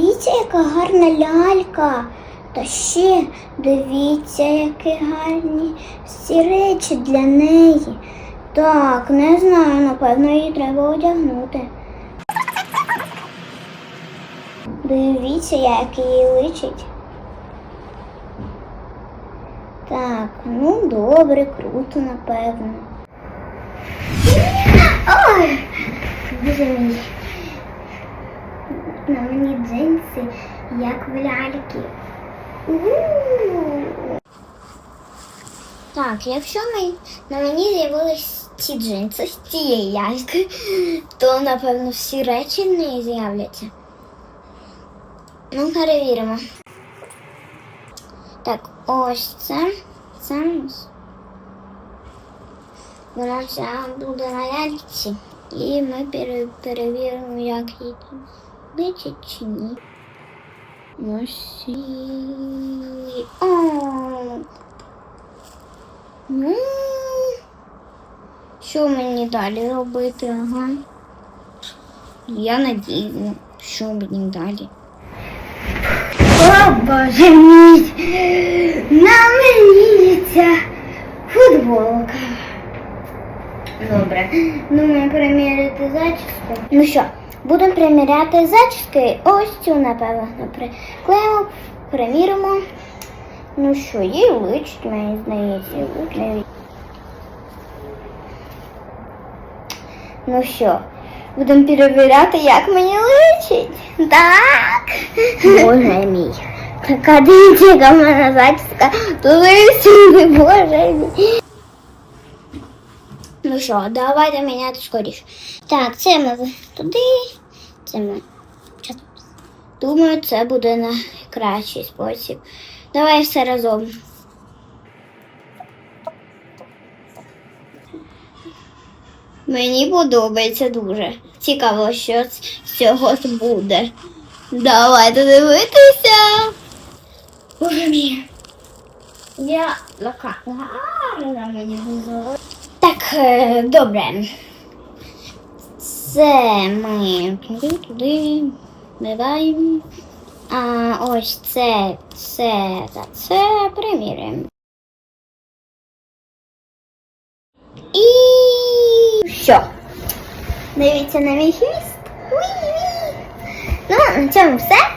Дивіться, яка гарна лялька. Та ще дивіться, які гарні всі речі для неї. Так, не знаю, напевно, її треба одягнути. Дивіться, як її личить. Так, ну добре, круто, напевно. Ой, боже мій. На мені джинси, як в ляльки. Так, якщо ми, на мені з'явились ці джинси з цієї ляльки, то напевно всі речі в неї з'являться. Ну, перевіримо. Так, ось це. Це. Вона вся буде на ляльці. І ми перевіримо, як їй тут личить чи ні. Ось і... О! Ну, що мені далі робити? Ага. Я надію, що мені далі. О, боже мій! На мені ця футболка. Добре. Думаю, приміряти зачіску. Ну що, Будемо приміряти зачіски. Ось цю, напевно, приклеїмо, приміримо. Ну що, їй личить, мені здається. Ну що, будемо перевіряти, як мені личить. Так. Боже мій. Така дивіться, яка в мене зачіска. Лисий, боже мій. Ну що, давайте міняти скоріше. Так, це ми туди, це ми. Думаю, це буде найкращий спосіб. Давай все разом. Мені подобається дуже. Цікаво, що з цього буде. Давайте дивитися. Боже мій. Я така гарна мені було. Е, добре. Це ми туди, туди вливаємо. А ось це, це та це приміряємо. І що? Дивіться на мій хвіст. Ну, на цьому все.